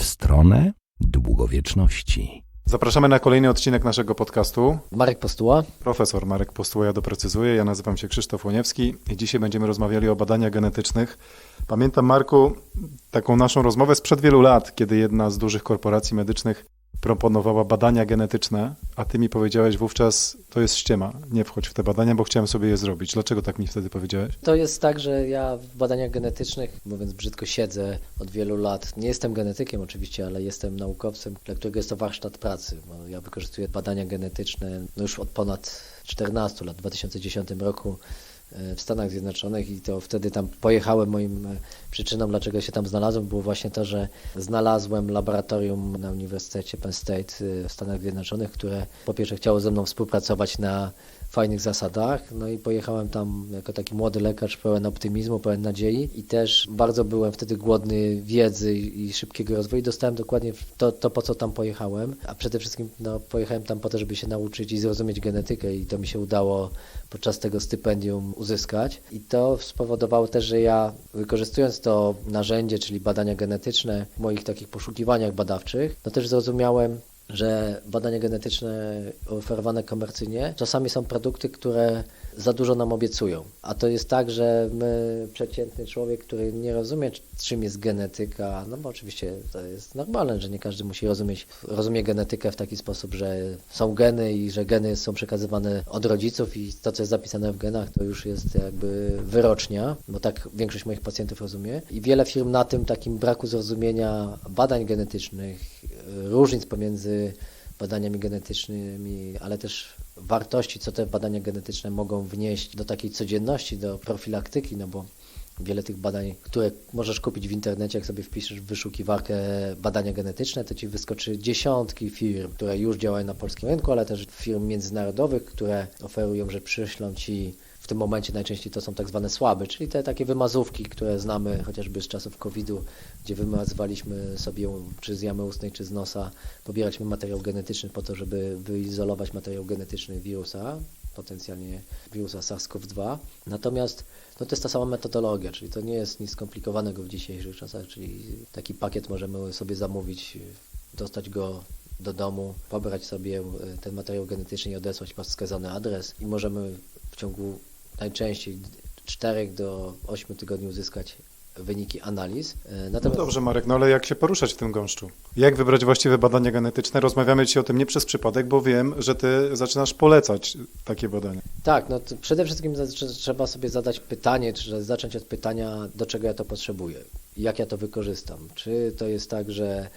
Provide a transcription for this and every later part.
w stronę długowieczności. Zapraszamy na kolejny odcinek naszego podcastu. Marek Postuła. Profesor Marek Postuła, ja doprecyzuję. Ja nazywam się Krzysztof Łoniewski i dzisiaj będziemy rozmawiali o badaniach genetycznych. Pamiętam, Marku, taką naszą rozmowę sprzed wielu lat, kiedy jedna z dużych korporacji medycznych proponowała badania genetyczne, a ty mi powiedziałeś wówczas, to jest ściema, nie wchodź w te badania, bo chciałem sobie je zrobić. Dlaczego tak mi wtedy powiedziałeś? To jest tak, że ja w badaniach genetycznych, mówiąc brzydko, siedzę od wielu lat. Nie jestem genetykiem oczywiście, ale jestem naukowcem, dla którego jest to warsztat pracy. Ja wykorzystuję badania genetyczne no już od ponad 14 lat. W 2010 roku e, w Stanach Zjednoczonych i to wtedy tam pojechałem. Moim e, przyczyną, dlaczego się tam znalazłem, było właśnie to, że znalazłem laboratorium na Uniwersytecie Penn State e, w Stanach Zjednoczonych, które po pierwsze chciało ze mną współpracować na fajnych zasadach. No i pojechałem tam jako taki młody lekarz, pełen optymizmu, pełen nadziei i też bardzo byłem wtedy głodny wiedzy i szybkiego rozwoju. Dostałem dokładnie to, to po co tam pojechałem, a przede wszystkim no, pojechałem tam po to, żeby się nauczyć i zrozumieć genetykę i to mi się udało podczas tego stypendium uzyskać. I to spowodowało też, że ja wykorzystując to narzędzie, czyli badania genetyczne w moich takich poszukiwaniach badawczych, no też zrozumiałem, że badania genetyczne oferowane komercyjnie czasami są produkty, które za dużo nam obiecują. A to jest tak, że my, przeciętny człowiek, który nie rozumie, czym jest genetyka, no bo oczywiście to jest normalne, że nie każdy musi rozumieć, rozumie genetykę w taki sposób, że są geny i że geny są przekazywane od rodziców i to, co jest zapisane w genach, to już jest jakby wyrocznia, bo tak większość moich pacjentów rozumie. I wiele firm na tym takim braku zrozumienia badań genetycznych, różnic pomiędzy badaniami genetycznymi, ale też wartości, co te badania genetyczne mogą wnieść do takiej codzienności, do profilaktyki, no bo wiele tych badań, które możesz kupić w internecie, jak sobie wpiszesz w wyszukiwarkę badania genetyczne, to ci wyskoczy dziesiątki firm, które już działają na polskim rynku, ale też firm międzynarodowych, które oferują, że przyślą ci tym momencie najczęściej to są tak zwane słaby, czyli te takie wymazówki, które znamy chociażby z czasów COVID-u, gdzie wymazywaliśmy sobie czy z jamy ustnej, czy z nosa, pobieraliśmy materiał genetyczny po to, żeby wyizolować materiał genetyczny wirusa, potencjalnie wirusa SARS-CoV-2. Natomiast no to jest ta sama metodologia, czyli to nie jest nic skomplikowanego w dzisiejszych czasach, czyli taki pakiet możemy sobie zamówić, dostać go do domu, pobrać sobie ten materiał genetyczny i odesłać pod wskazany adres i możemy w ciągu najczęściej 4 do 8 tygodni uzyskać wyniki analiz. Natomiast... No dobrze, Marek, no ale jak się poruszać w tym gąszczu? Jak wybrać właściwe badania genetyczne? Rozmawiamy dzisiaj o tym nie przez przypadek, bo wiem, że ty zaczynasz polecać takie badania. Tak, no przede wszystkim trzeba sobie zadać pytanie, czy zacząć od pytania, do czego ja to potrzebuję, jak ja to wykorzystam. Czy to jest tak, że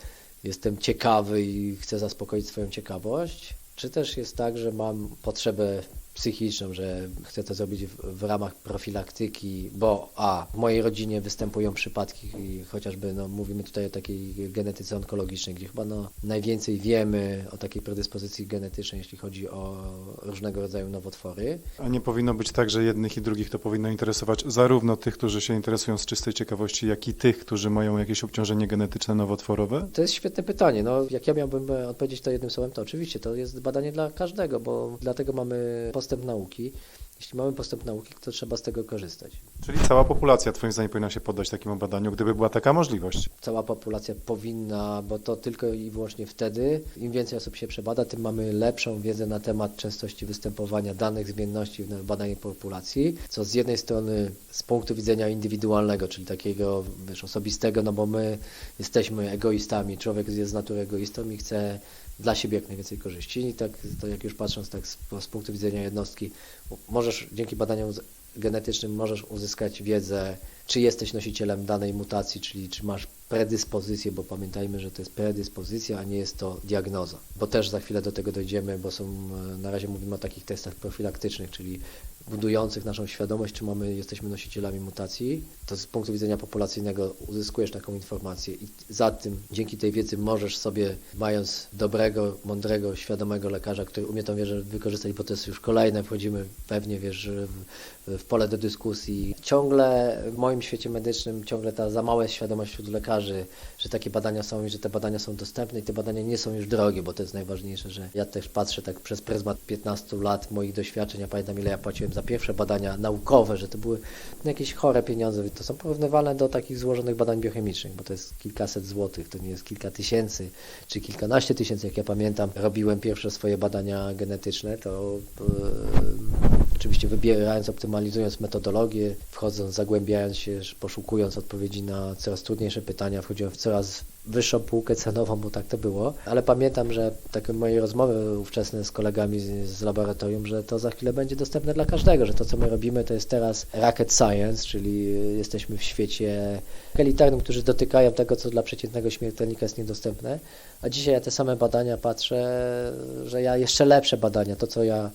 jestem ciekawy i chcę zaspokoić swoją ciekawość, czy też jest tak, że mam potrzebę psychiczną, że chcę to zrobić w, w, ramach profilaktyki, bo a w mojej rodzinie występują przypadki i chociażby no, mówimy tutaj o takiej genetyce onkologicznej, gdzie chyba no, najwięcej wiemy o takiej predyspozycji genetycznej, jeśli chodzi o różnego rodzaju nowotwory. A nie powinno być tak, że jednych i drugich to powinno interesować zarówno tych, którzy się interesują z czystej ciekawości, jak i tych, którzy mają jakieś obciążenie genetyczne nowotworowe? To jest świetne pytanie. No, jak ja miałbym odpowiedzieć to jednym słowem, to oczywiście to jest badanie dla każdego, bo dlatego mamy postęp nauki. Jeśli mamy postęp nauki, to trzeba z tego korzystać. Czyli cała populacja, Twoim zdaniem, powinna się poddać takiemu badaniu, gdyby była taka możliwość? Cała populacja powinna, bo to tylko i wyłącznie wtedy, im więcej osób się przebada, tym mamy lepszą wiedzę na temat częstości występowania danych zmienności w badaniu populacji, co z jednej strony z punktu widzenia indywidualnego, czyli takiego wiesz, osobistego, no bo my jesteśmy egoistami, człowiek jest z natury egoistą i chce dla siebie jak najwięcej korzyści. I tak, to jak już patrząc tak z, z punktu widzenia jednostki, możesz dzięki badaniom genetycznym możesz uzyskać wiedzę, czy jesteś nosicielem danej mutacji, czyli czy masz predyspozycję, bo pamiętajmy, że to jest predyspozycja, a nie jest to diagnoza. Bo też za chwilę do tego dojdziemy, bo są, na razie mówimy o takich testach profilaktycznych, czyli budujących naszą świadomość, czy mamy, jesteśmy nosicielami mutacji, to z punktu widzenia populacyjnego uzyskujesz taką informację i za tym, dzięki tej wiedzy możesz sobie, mając dobrego, mądrego, świadomego lekarza, który umie tą wiedzę wykorzystać, bo to jest już kolejne, wchodzimy pewnie, wiesz, w, w pole do dyskusji. Ciągle w moim świecie medycznym, ciągle ta za mała świadomość wśród lekarzy, że takie badania są i że te badania są dostępne i te badania nie są już drogie, bo to jest najważniejsze, że ja też patrzę tak przez pryzmat 15 lat moich doświadczeń, ja pamiętam ile ja płaciłem za pierwsze badania naukowe, że to były jakieś chore pieniądze, to są porównywalne do takich złożonych badań biochemicznych, bo to jest kilkaset złotych, to nie jest kilka tysięcy, czy kilkanaście tysięcy, jak ja pamiętam. Robiłem pierwsze swoje badania genetyczne, to e, oczywiście wybierając, optymalizując metodologię, wchodząc, zagłębiając się, poszukując odpowiedzi na coraz trudniejsze pytania, wchodziłem w coraz wyższą półkę cenową, bo tak to było. Ale pamiętam, że takie moje rozmowy ówczesne z kolegami z, z laboratorium, że to za chwilę będzie dostępne dla każdego, że to, co my robimy, to jest teraz rocket science, czyli jesteśmy w świecie elitarnym, którzy dotykają tego, co dla przeciętnego śmiertelnika jest niedostępne. A dzisiaj ja te same badania patrzę, że ja jeszcze lepsze badania, to co ja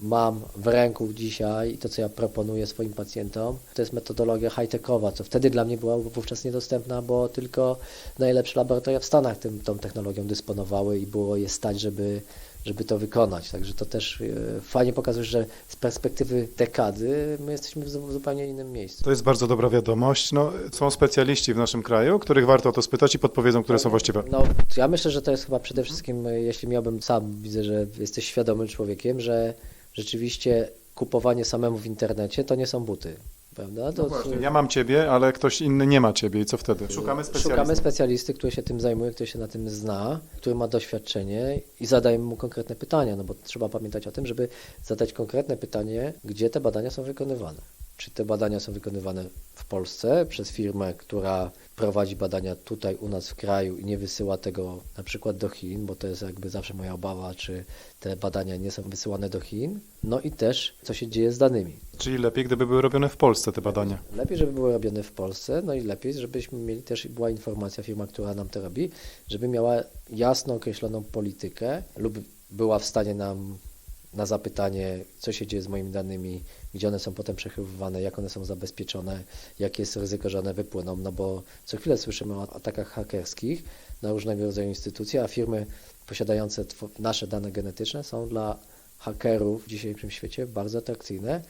mam w ręku dzisiaj i to, co ja proponuję swoim pacjentom, to jest metodologia high-techowa, co wtedy dla mnie była wówczas niedostępna, bo tylko najlepsze laboratoria w Stanach tym, tą technologią dysponowały i było je stać, żeby, żeby to wykonać. Także to też e, fajnie pokazuje, że z perspektywy dekady my jesteśmy w zu- zupełnie innym miejscu. To jest bardzo dobra wiadomość. No, są specjaliści w naszym kraju, których warto o to spytać i podpowiedzą, które są właściwe. No, ja myślę, że to jest chyba przede wszystkim, e, jeśli miałbym sam, widzę, że jesteś świadomym człowiekiem, że rzeczywiście kupowanie samemu w internecie to nie są buty. Prawda? To, Ja mam ciebie, ale ktoś inny nie ma ciebie i co wtedy? Szukamy specjalisty. Szukamy specjalisty, który się tym zajmuje, który się na tym zna, który ma doświadczenie i zadajemy mu konkretne pytania, no bo trzeba pamiętać o tym, żeby zadać konkretne pytanie, gdzie te badania są wykonywane. Czy te badania są wykonywane w Polsce przez firmę, która prowadzi badania tutaj u nas w kraju i nie wysyła tego na przykład do Chin, bo to jest jakby zawsze moja obawa, czy te badania nie są wysyłane do Chin. No i też, co się dzieje z danymi. Czyli lepiej, gdyby były robione w Polsce te badania. Lepiej, żeby były robione w Polsce, no i lepiej, żebyśmy mieli też, była informacja, firma, która nam to robi, żeby miała jasno określoną politykę lub była w stanie nam na zapytanie, co się dzieje z moimi danymi, gdzie one są potem przechowywane, jak one są zabezpieczone, jakie jest ryzyko, że one wypłyną, no bo co chwilę słyszymy o atakach hakerskich na różnego rodzaju instytucje, a firmy posiadające nasze dane genetyczne są dla hakerów w dzisiejszym świecie bardzo atrakcyjne,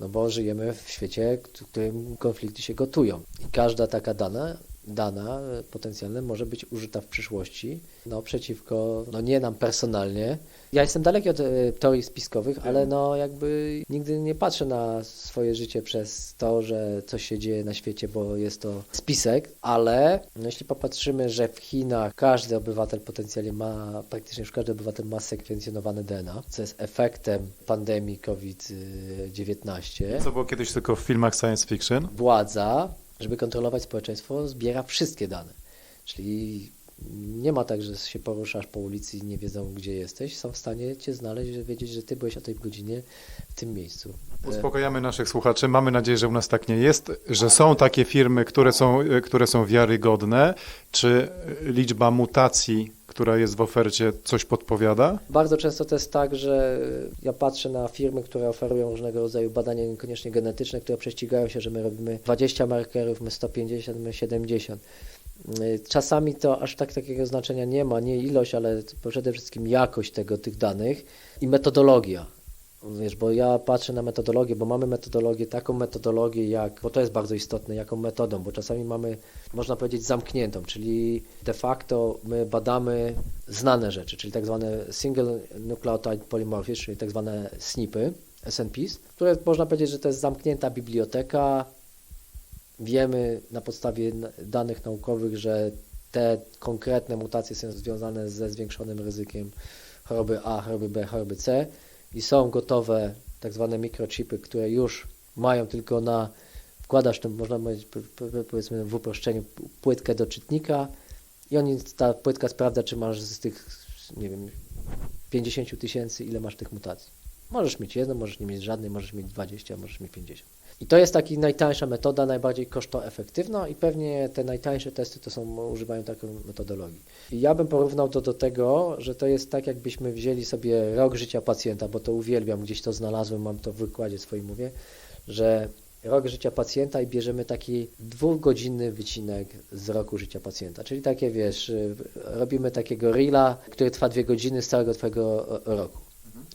no bo żyjemy w świecie, w którym konflikty się gotują. I każda taka dana, dana potencjalna może być użyta w przyszłości no, przeciwko, no nie nam personalnie. Ja jestem daleki od e, teorii spiskowych, ale no jakby nigdy nie patrzę na swoje życie przez to, że coś się dzieje na świecie, bo jest to spisek, ale no, jeśli popatrzymy, że w Chinach każdy obywatel potencjalnie ma, praktycznie już każdy obywatel ma sekwencjonowane DNA, co jest efektem pandemii COVID-19, Co było kiedyś tylko w filmach science fiction. władza, żeby kontrolować społeczeństwo, zbiera wszystkie dane. Czyli nie ma tak, że się poruszasz po ulicy i nie wiedzą, gdzie jesteś. Są w stanie cię znaleźć, że wiedzieć, że ty byłeś o tej godzinie w tym miejscu. Uspokajamy naszych słuchaczy. Mamy nadzieję, że u nas tak nie jest, że są takie firmy, które są, które są wiarygodne. Czy liczba mutacji, która jest w ofercie, coś podpowiada? Bardzo często to jest tak, że ja patrzę na firmy, które oferują różnego rodzaju badania niekoniecznie genetyczne, które prześcigają się, że my robimy 20 markerów, my 150, my 70. Czasami to aż tak takiego znaczenia nie ma, nie ilość, ale przede wszystkim jakość tego, tych danych i metodologia. Wiesz, bo ja patrzę na metodologię, bo mamy metodologię, taką metodologię jak, bo to jest bardzo istotne, jaką metodą, bo czasami mamy, można powiedzieć, zamkniętą, czyli de facto my badamy znane rzeczy, czyli tak zwane single nucleotide polymorphism, czyli tak zwane SNPs, które można powiedzieć, że to jest zamknięta biblioteka. Wiemy na podstawie danych naukowych, że te konkretne mutacje są związane ze zwiększonym ryzykiem choroby A, choroby B, choroby C i są gotowe tak zwane mikrochipy, które już mają tylko na wkładasz to można powiedzieć powiedzmy w uproszczeniu płytkę do czytnika i oni ta płytka sprawdza, czy masz z tych nie wiem 50 tysięcy, ile masz tych mutacji. Możesz mieć jedną, możesz nie mieć żadnej, możesz mieć 20, możesz mieć 50. I to jest taka najtańsza metoda, najbardziej kosztoefektywna i pewnie te najtańsze testy to są, używają taką metodologii. I ja bym porównał to do tego, że to jest tak, jakbyśmy wzięli sobie rok życia pacjenta, bo to uwielbiam, gdzieś to znalazłem, mam to w wykładzie swoim mówię, że rok życia pacjenta i bierzemy taki dwugodzinny wycinek z roku życia pacjenta. Czyli takie, wiesz, robimy takiego reela, który trwa dwie godziny z całego twojego roku.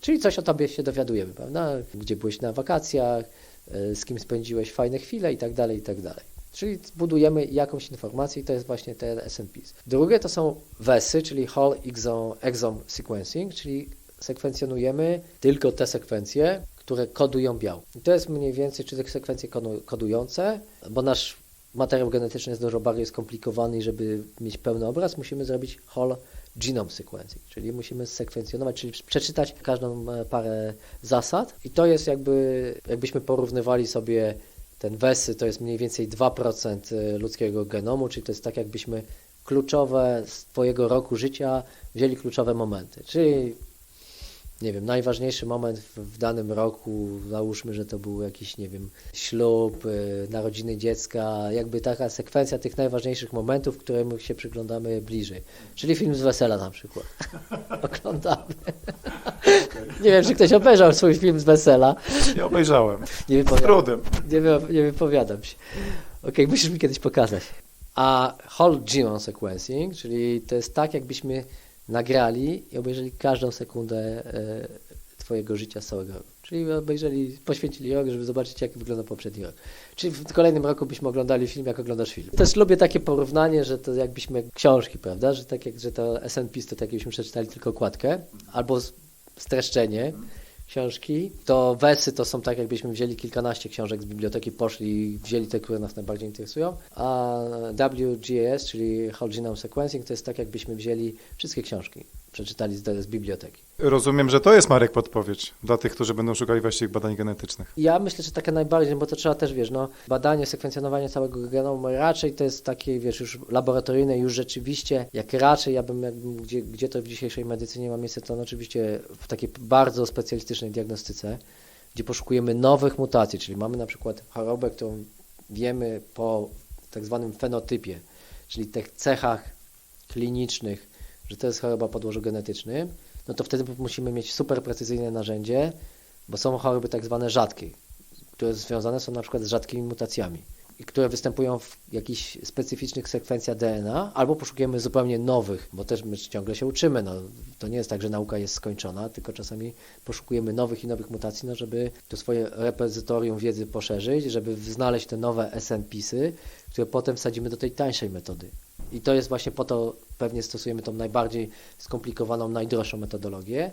Czyli coś o tobie się dowiadujemy, prawda? Gdzie byłeś na wakacjach, z kim spędziłeś fajne chwile i tak dalej, i tak dalej. Czyli budujemy jakąś informację i to jest właśnie ten SNPs. Drugie to są WESy, czyli Whole Exome, exome Sequencing, czyli sekwencjonujemy tylko te sekwencje, które kodują biał. I to jest mniej więcej, czy te sekwencje kodu- kodujące, bo nasz materiał genetyczny jest dużo bardziej skomplikowany i żeby mieć pełny obraz, musimy zrobić whole genome sequencing, czyli musimy sekwencjonować, czyli przeczytać każdą e, parę zasad. I to jest jakby, jakbyśmy porównywali sobie ten WESY, to jest mniej więcej 2% e, ludzkiego genomu, czyli to jest tak jakbyśmy kluczowe z Twojego roku życia wzięli kluczowe momenty, czyli nie wiem, najważniejszy moment w, w danym roku, załóżmy, że to był jakiś, nie wiem, ślub, y, narodziny dziecka, jakby taka sekwencja tych najważniejszych momentów, którym się przyglądamy bliżej. Czyli film z wesela na przykład. Oglądamy. nie wiem, czy ktoś obejrzał swój film z wesela. Nie obejrzałem. Nie wypowiadam, trudem. nie, wy- nie wypowiadam się. Okej, musisz mi kiedyś pokazać. A whole genome sequencing, czyli to jest tak, jakbyśmy nagrali i obejrzeli każdą sekundę e, Twojego życia całego roku. Czyli obejrzeli, poświęcili rok, żeby zobaczyć, jak wygląda poprzedni rok. Czyli w kolejnym roku byśmy oglądali film, jak oglądasz film. Też lubię takie porównanie, że to jakbyśmy książki, prawda? Że tak jak, że to S&P to tak jakbyśmy przeczytali tylko okładkę, albo streszczenie książki, to wesy to są tak, jakbyśmy wzięli kilkanaście książek z biblioteki, poszli i wzięli te, które nas najbardziej interesują, a WGS, czyli Whole Genome Sequencing, to jest tak, jakbyśmy wzięli wszystkie książki, przeczytali z, z biblioteki. Rozumiem, że to jest Marek podpowiedź dla tych, którzy będą szukali właściwych badań genetycznych. Ja myślę, że takie najbardziej, bo to trzeba też, wiesz, no, badanie, sekwencjonowanie całego genomu raczej to jest takie, wiesz, już laboratoryjne, już rzeczywiście, jak raczej ja bym, jakbym, gdzie, gdzie to w dzisiejszej medycynie ma miejsce, to no, oczywiście w takiej bardzo specjalistycznej diagnostyce, gdzie poszukujemy nowych mutacji, czyli mamy na przykład chorobę, którą wiemy po tak zwanym fenotypie, czyli tych cechach klinicznych, że to jest choroba podłożu genetycznym, no to wtedy musimy mieć super precyzyjne narzędzie, bo są choroby tak zwane rzadkie, które związane są na przykład z rzadkimi mutacjami i które występują w jakichś specyficznych sekwencjach DNA, albo poszukujemy zupełnie nowych, bo też my ciągle się uczymy. No, to nie jest tak, że nauka jest skończona, tylko czasami poszukujemy nowych i nowych mutacji, no, żeby to swoje repozytorium wiedzy poszerzyć, żeby znaleźć te nowe SNPsy, które potem wsadzimy do tej tańszej metody. I to jest właśnie po to, pewnie stosujemy tą najbardziej skomplikowaną, najdroższą metodologię.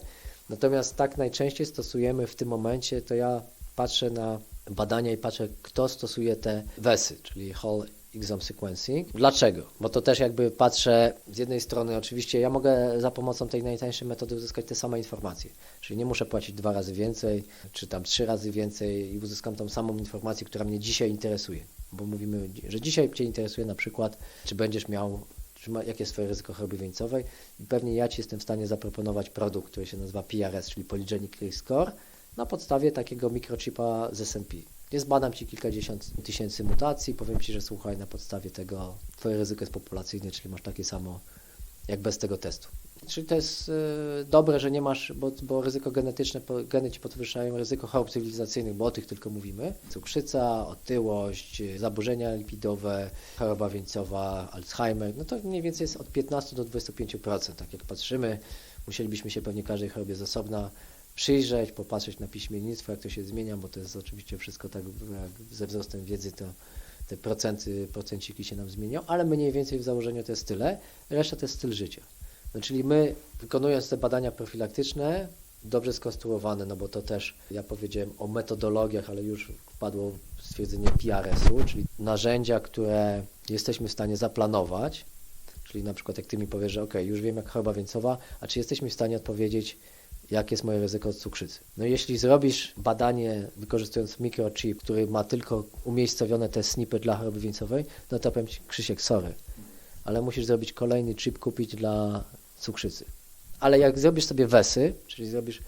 Natomiast tak najczęściej stosujemy w tym momencie, to ja patrzę na badania i patrzę, kto stosuje te WESy, czyli Whole Exome Sequencing. Dlaczego? Bo to też jakby patrzę z jednej strony, oczywiście ja mogę za pomocą tej najtańszej metody uzyskać te same informacje, czyli nie muszę płacić dwa razy więcej, czy tam trzy razy więcej i uzyskam tą samą informację, która mnie dzisiaj interesuje. Bo mówimy, że dzisiaj Cię interesuje na przykład, czy będziesz miał czy ma, jakie jest Twoje ryzyko choroby wieńcowej i pewnie ja Ci jestem w stanie zaproponować produkt, który się nazywa PRS, czyli Polygenic Risk Score, na podstawie takiego mikrochipa z S&P. Nie zbadam Ci kilkadziesiąt tysięcy mutacji, powiem Ci, że słuchaj, na podstawie tego Twoje ryzyko jest populacyjne, czyli masz takie samo jak bez tego testu. Czyli to jest e, dobre, że nie masz, bo, bo ryzyko genetyczne, geny Ci podwyższają ryzyko chorób cywilizacyjnych, bo o tych tylko mówimy. Cukrzyca, otyłość, e, zaburzenia lipidowe, choroba wieńcowa, Alzheimer, no to mniej więcej jest od 15 do 25%. Tak jak patrzymy, musielibyśmy się pewnie każdej chorobie z osobna przyjrzeć, popatrzeć na piśmiennictwo, jak to się zmienia, bo to jest oczywiście wszystko tak, jak ze wzrostem wiedzy to te procenty, procenciki się nam zmienią, ale mniej więcej w założeniu to jest tyle, reszta to jest styl życia. No, czyli my, wykonując te badania profilaktyczne, dobrze skonstruowane, no bo to też, ja powiedziałem o metodologiach, ale już wpadło stwierdzenie PRS-u, czyli narzędzia, które jesteśmy w stanie zaplanować, czyli na przykład jak Ty mi powiesz, że ok, już wiem jak choroba wieńcowa, a czy jesteśmy w stanie odpowiedzieć, jakie jest moje ryzyko cukrzycy. No jeśli zrobisz badanie wykorzystując mikrochip, który ma tylko umiejscowione te snipy dla choroby wieńcowej, no to powiem Ci, Krzysiek, sorry, ale musisz zrobić kolejny chip kupić dla cukrzycy. Ale jak zrobisz sobie WESy, czyli zrobisz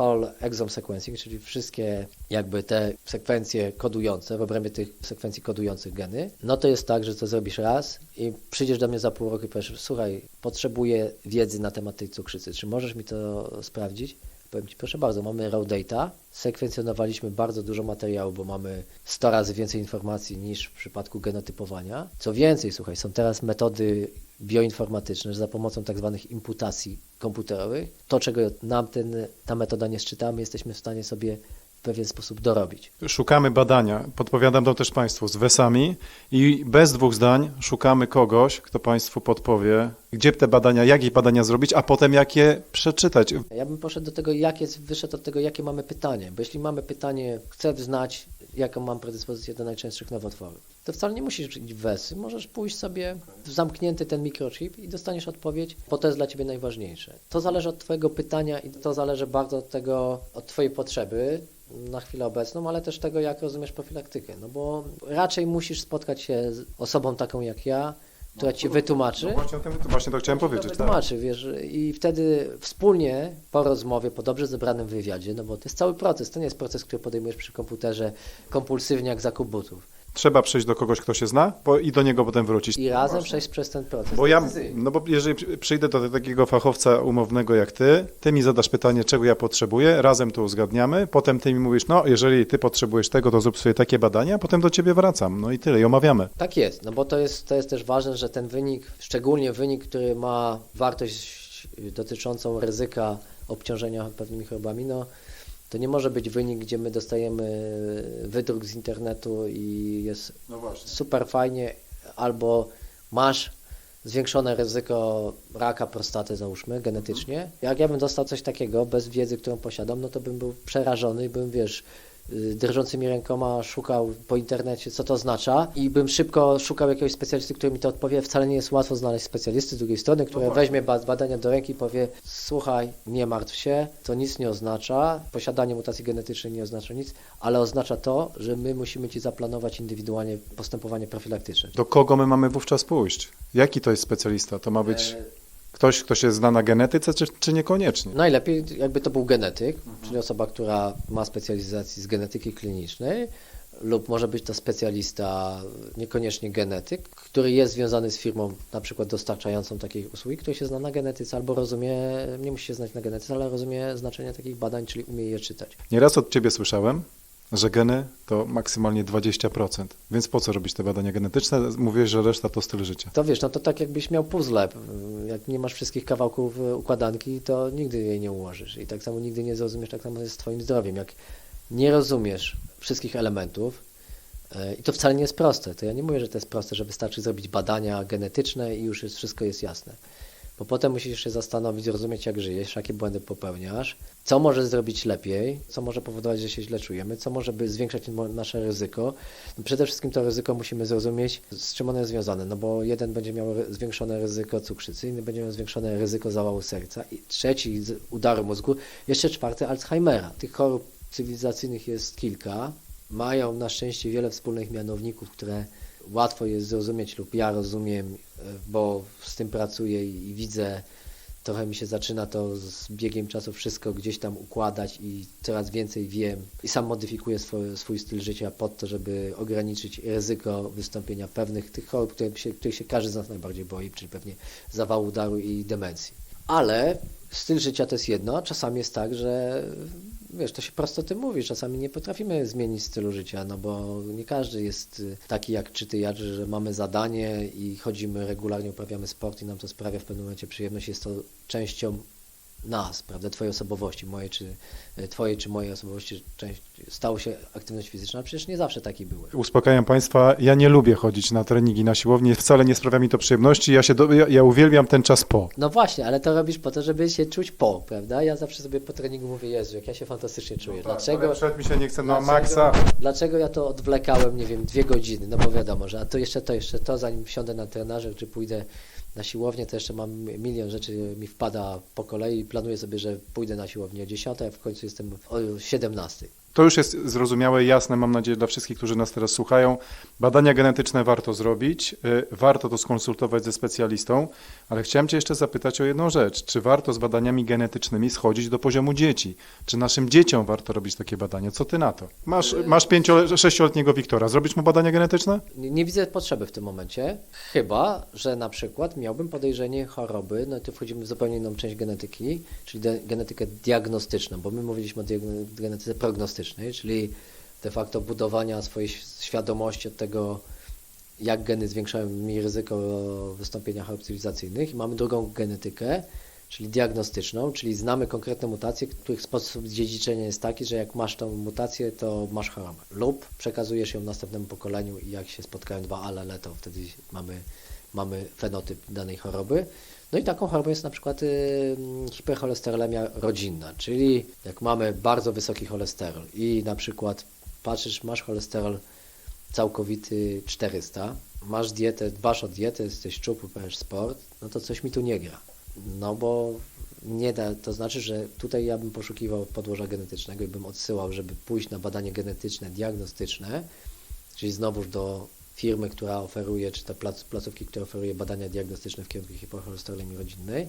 whole exome sequencing, czyli wszystkie jakby te sekwencje kodujące, w obrębie tych sekwencji kodujących geny, no to jest tak, że to zrobisz raz i przyjdziesz do mnie za pół roku i powiesz, słuchaj, potrzebuję wiedzy na temat tej cukrzycy, czy możesz mi to sprawdzić? Powiem Ci, proszę bardzo, mamy raw data, sekwencjonowaliśmy bardzo dużo materiału, bo mamy 100 razy więcej informacji niż w przypadku genotypowania. Co więcej, słuchaj, są teraz metody bioinformatyczne, że za pomocą tak zwanych imputacji komputerowych, to czego nam ten, ta metoda nie szczyta, my jesteśmy w stanie sobie w pewien sposób dorobić. Szukamy badania, podpowiadam to też Państwu, z wesami i bez dwóch zdań szukamy kogoś, kto Państwu podpowie, gdzie te badania, jakie badania zrobić, a potem jak je przeczytać. Ja bym poszedł do tego, jak jest, wyszedł od tego, jakie mamy pytanie. Bo jeśli mamy pytanie, chcę znać, jaką mam predyspozycję do najczęstszych nowotworów, to wcale nie musisz iść w wesy. Możesz pójść sobie w zamknięty ten mikrochip i dostaniesz odpowiedź, bo to jest dla Ciebie najważniejsze. To zależy od Twojego pytania i to zależy bardzo od tego, od Twojej potrzeby na chwilę obecną, ale też tego, jak rozumiesz profilaktykę. No bo raczej musisz spotkać się z osobą taką jak ja, która Ci wytłumaczy. No właśnie, o tym, właśnie to chciałem powiedzieć. Tak. Tłumaczy, wiesz, i wtedy wspólnie po rozmowie, po dobrze zebranym wywiadzie, no bo to jest cały proces, to nie jest proces, który podejmujesz przy komputerze kompulsywnie jak zakup butów. Trzeba przyjść do kogoś, kto się zna bo i do niego potem wrócić. I razem przejść przez ten proces. Bo ja, no bo jeżeli przy- przyjdę do takiego fachowca umownego jak ty, ty mi zadasz pytanie, czego ja potrzebuję, razem to uzgadniamy, potem ty mi mówisz, no jeżeli ty potrzebujesz tego, to zrób sobie takie badania, a potem do ciebie wracam, no i tyle, i omawiamy. Tak jest, no bo to jest, to jest też ważne, że ten wynik, szczególnie wynik, który ma wartość dotyczącą ryzyka obciążenia pewnymi chorobami, no to nie może być wynik, gdzie my dostajemy wydruk z internetu i jest No super fajnie, albo masz zwiększone ryzyko raka prostaty, załóżmy, genetycznie. Jak ja bym dostał coś takiego bez wiedzy, którą posiadam, no to bym był przerażony i bym, wiesz, drżącymi rękoma szukał po internecie, co to oznacza i bym szybko szukał jakiegoś specjalisty, który mi to odpowie. Wcale nie jest łatwo znaleźć specjalisty z drugiej strony, który weźmie ba- badania do ręki i powie słuchaj, nie martw się, to nic nie oznacza, posiadanie mutacji genetycznej nie oznacza nic, ale oznacza to, że my musimy Ci zaplanować indywidualnie postępowanie profilaktyczne. Do kogo my mamy wówczas pójść? Jaki to jest specjalista? To ma być E, ktoś, kto się zna na genetyce, czy, czy niekoniecznie? Najlepiej jakby to był genetyk, czyli osoba, która ma specjalizację z genetyki klinicznej, lub może być to specjalista, niekoniecznie genetyk, który jest związany z firmą na przykład dostarczającą takiej usługi, który się zna na genetyce albo rozumie, nie musi się znać na genetyce, ale rozumie znaczenie takich badań, czyli umie je czytać. Nieraz od ciebie słyszałem, że geny to maksymalnie 20%. Więc po co robić te badania genetyczne? Mówiłeś, że reszta to styl życia. To wiesz, no to tak jakbyś miał puzzle. Jak nie masz wszystkich kawałków e, układanki, to nigdy jej nie ułożysz. I tak samo nigdy nie zrozumiesz, tak samo jest z twoim zdrowiem. Jak nie rozumiesz wszystkich elementów, e, i to wcale nie jest proste, to ja nie mówię, że to jest proste, że wystarczy zrobić badania genetyczne i już jest, wszystko jest jasne. Bo potem musisz się zastanowić, zrozumieć jak żyjesz, jakie błędy popełniasz, co może zrobić lepiej, co może powodować, że się źle czujemy, co może by zwiększać nasze ryzyko. No przede wszystkim to ryzyko musimy zrozumieć, z czym ono jest związane, no bo jeden będzie miał zwiększone ryzyko cukrzycy, inny będzie miał zwiększone ryzyko zawału serca, i trzeci udaru mózgu, jeszcze czwarty Alzheimera. Tych chorób cywilizacyjnych jest kilka, mają na szczęście wiele wspólnych mianowników, które łatwo jest zrozumieć lub ja rozumiem, e, bo z tym pracuję i, widzę, trochę mi się zaczyna to z biegiem czasu wszystko gdzieś tam układać i coraz więcej wiem i sam modyfikuję swój, swój styl życia pod to, żeby ograniczyć ryzyko wystąpienia pewnych tych chorób, których się, których się każdy z nas najbardziej boi, czyli pewnie zawału udaru i demencji. Ale styl życia to jest jedno, a czasami jest tak, że wiesz, to się prosto tym mówi, czasami nie potrafimy zmienić stylu życia, no bo nie każdy jest y, taki jak czy ty, ja, że mamy zadanie i chodzimy regularnie, uprawiamy sport i nam to sprawia w pewnym momencie przyjemność, jest to częścią nas, prawda, twojej osobowości, mojej czy y, twojej czy mojej osobowości część, stało się aktywność fizyczna, przecież nie zawsze taki były. Uspokajam Państwa, ja nie lubię chodzić na treningi na siłowni, wcale nie sprawia mi to przyjemności, ja, się do, ja, ja uwielbiam ten czas po. No właśnie, ale to robisz po to, żeby się czuć po, prawda? Ja zawsze sobie po treningu mówię, Jezu, jak ja się fantastycznie czuję. Dlaczego? Przed mi się nie chce na Dlaczego- maksa. Dlaczego ja to odwlekałem, nie wiem, dwie godziny? No bo wiadomo, że a to jeszcze to, jeszcze to, zanim wsiądę na trenażer, czy pójdę na siłownię, to jeszcze mam milion rzeczy mi wpada po kolei planuję sobie, że pójdę na siłownię o 10, a w końcu jestem o 17. To już jest zrozumiałe, jasne, mam nadzieję, dla wszystkich, którzy nas teraz słuchają. Badania genetyczne warto zrobić, y, warto to skonsultować ze specjalistą, ale chciałem Cię jeszcze zapytać o jedną rzecz. Czy warto z badaniami genetycznymi schodzić do poziomu dzieci? Czy naszym dzieciom warto robić takie badania? Co Ty na to? Masz, masz pięcio, sześcioletniego Wiktora, zrobić mu badania genetyczne? Nie, nie widzę potrzeby w tym momencie, chyba, że na przykład miałbym podejrzenie choroby, no to wchodzimy w zupełnie inną część genetyki, czyli genetykę diagnostyczną, bo my mówiliśmy o genetyce prognostycznej, czyli de facto budowania swojej świadomości od tego, jak geny zwiększają mi ryzyko wystąpienia chorób cywilizacyjnych. I mamy drugą genetykę, czyli diagnostyczną, czyli znamy konkretne mutacje, których sposób dziedziczenia jest taki, że jak masz tą mutację, to masz chorobę. Lub przekazujesz ją następnemu pokoleniu i jak się spotkają dwa alele, to wtedy mamy, mamy fenotyp danej choroby. No i taką chorobą jest na przykład y, hipercholesterolemia rodzinna, czyli jak mamy bardzo wysoki cholesterol i na przykład patrzysz, masz cholesterol całkowity 400, masz dietę, dbasz o dietę, jesteś szczupły, pojesz sport, no to coś mi tu nie gra. No bo nie da, to znaczy, że tutaj ja bym poszukiwał podłoża genetycznego i bym odsyłał, żeby pójść na badanie genetyczne, diagnostyczne, czyli znowuż do firmy, która oferuje, czy te plac, placówki, która oferuje badania diagnostyczne w kierunku hipercholesterolemii rodzinnej.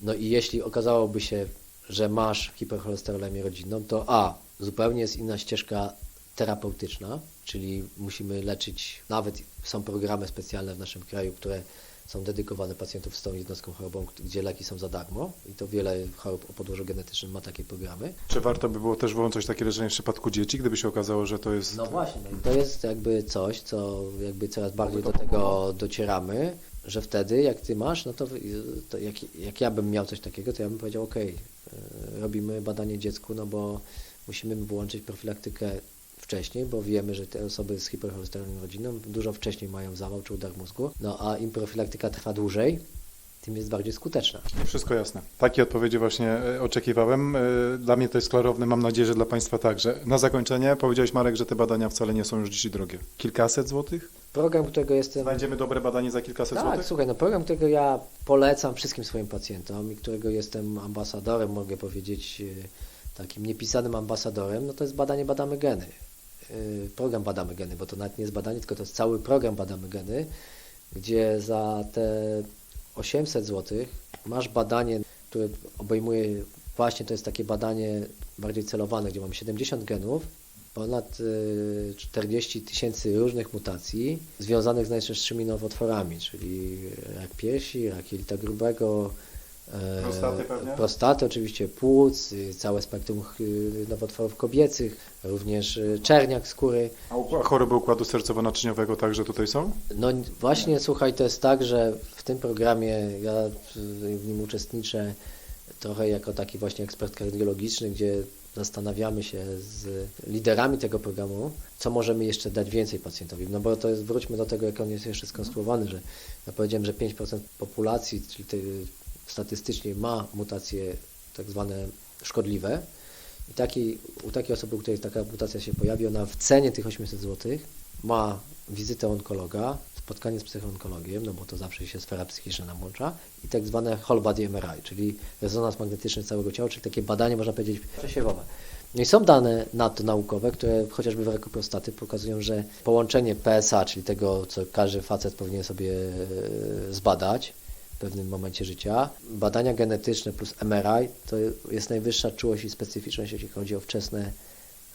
No i jeśli okazałoby się, że masz hipercholesterolemię rodzinną, to a, zupełnie jest inna ścieżka terapeutyczna, czyli musimy leczyć, nawet są programy specjalne w naszym kraju, które są dedykowane pacjentów z tą jednostką chorobą, gdzie leki są za darmo i to wiele chorób o podłożu genetycznym ma takie programy. Czy warto by było też włączyć takie leczenie w przypadku dzieci, gdyby się okazało, że to jest... No właśnie, no to jest jakby coś, co jakby coraz bardziej do tego docieramy, że wtedy jak ty masz, no to, to jak, jak ja bym miał coś takiego, to ja bym powiedział, ok, robimy badanie dziecku, no bo musimy włączyć profilaktykę wcześniej, bo wiemy, że te osoby z hipercholesterolem rodzinną dużo wcześniej mają zawał czy udar mózgu, no a im profilaktyka trwa dłużej, tym jest bardziej skuteczna. Wszystko jasne. Takie odpowiedzi właśnie e, oczekiwałem. E, Dla mnie to jest klarowne, mam nadzieję, że dla Państwa także. Na zakończenie powiedziałeś Marek, że te badania wcale nie są już dzisiaj drogie. Kilkaset złotych? Program, którego jestem... Znajdziemy dobre badanie za kilkaset Tak, złotych? słuchaj, no program, którego ja polecam wszystkim swoim pacjentom i którego jestem ambasadorem, mogę powiedzieć e, takim niepisanym ambasadorem, no to jest badanie Badamy Geny. E, Program Badamy Geny, bo to nawet nie jest badanie, tylko to jest cały program Badamy Geny, gdzie za te 800 zł masz badanie, które obejmuje właśnie to jest takie badanie bardziej celowane, gdzie mamy 70 genów, ponad y, 40 tysięcy różnych mutacji związanych z najczęstszymi nowotworami, czyli rak piersi, rak jelita grubego, Prostaty pewnie? prostaty oczywiście, płuc, y, całe spektrum y, nowotworów kobiecych, również y, czerniak skóry. A choroby układu sercowo-naczyniowego także tutaj są? No właśnie, słuchaj, to jest tak, że w tym programie ja w nim uczestniczę trochę jako taki właśnie ekspert kardiologiczny, gdzie zastanawiamy się z liderami tego programu, co możemy jeszcze dać więcej pacjentowi. No bo to jest, wróćmy do tego, jak on jest jeszcze skonstruowany, że ja powiedziałem, że 5% populacji, czyli statystycznie ma mutacje tak zwane szkodliwe. I taki, u takiej osoby, u której taka mutacja się pojawi, ona w cenie tych 800 zł ma wizytę onkologa, spotkanie z psychoonkologiem, no bo to zawsze się sfera psychiczna nam łącza, i tak zwane whole body MRI, czyli rezonans magnetyczny całego ciała, czyli takie badanie, można powiedzieć, przesiewowe. No i są dane na naukowe, które chociażby w raku prostaty pokazują, że połączenie PSA, czyli tego, co każdy facet powinien sobie e, zbadać, w pewnym momencie życia. Badania genetyczne plus MRI to jest najwyższa czułość i specyficzność, jeśli chodzi o wczesne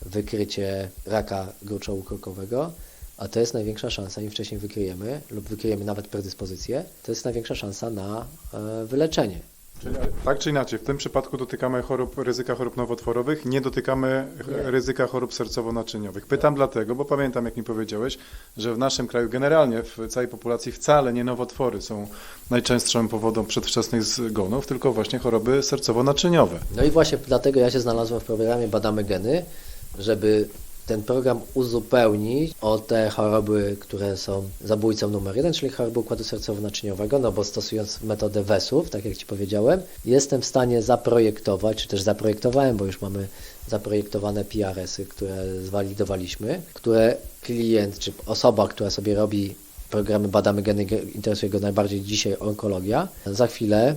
wykrycie raka gruczołu krokowego, a to jest największa szansa, im wcześniej wykryjemy lub wykryjemy nawet predyspozycję, to jest największa szansa na e, wyleczenie. Czyli, tak czy inaczej, w tym przypadku dotykamy chorób, ryzyka chorób nowotworowych, nie dotykamy Nie. ryzyka chorób sercowo-naczyniowych. Pytam dlatego, bo pamiętam, jak mi powiedziałeś, że w naszym kraju generalnie, w całej populacji wcale nie nowotwory są najczęstszą powodą przedwczesnych zgonów, tylko właśnie choroby sercowo-naczyniowe. No i właśnie dlatego ja się znalazłem w programie Badamy Geny, żeby ten program uzupełnić o te choroby, które są zabójcą numer jeden, czyli choroby układu sercowo-naczyniowego, no bo stosując metodę WES-ów, tak jak Ci powiedziałem, jestem w stanie zaprojektować, czy też zaprojektowałem, bo już mamy zaprojektowane PRS-y, które zwalidowaliśmy, które klient, czy osoba, która sobie robi programy Badamy Geny, interesuje go najbardziej dzisiaj onkologia, za chwilę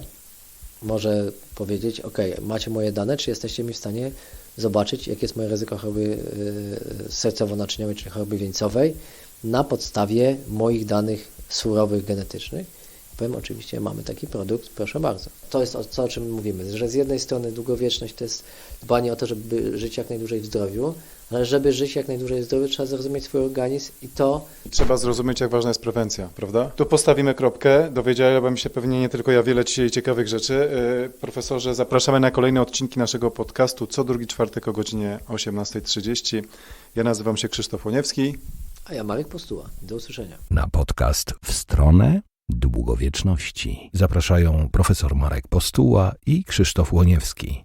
może powiedzieć, ok, macie moje dane, czy jesteście mi w stanie zobaczyć, jakie jest moje ryzyko choroby y, sercowo-naczyniowej, czyli choroby wieńcowej na podstawie moich danych surowych, genetycznych. Powiem oczywiście, mamy taki produkt, proszę bardzo. To jest o, co, o czym mówimy, że z jednej strony długowieczność to jest dbanie o to, żeby żyć jak najdłużej w zdrowiu, ale żeby żyć jak najdłużej w zdrowiu, trzeba zrozumieć swój organizm i to, Trzeba zrozumieć, jak ważna jest prewencja, prawda? Tu postawimy kropkę. Dowiedziałem się pewnie nie tylko ja wiele dzisiaj ciekawych rzeczy. Yy, Profesorze, zapraszamy na kolejne odcinki naszego podcastu co drugi czwartek o godzinie 18.30. Ja nazywam się Krzysztof Łoniewski. a ja Marek Postuła. Do usłyszenia. Na podcast w stronę długowieczności. Zapraszają profesor Marek Postuła i Krzysztof Łoniewski.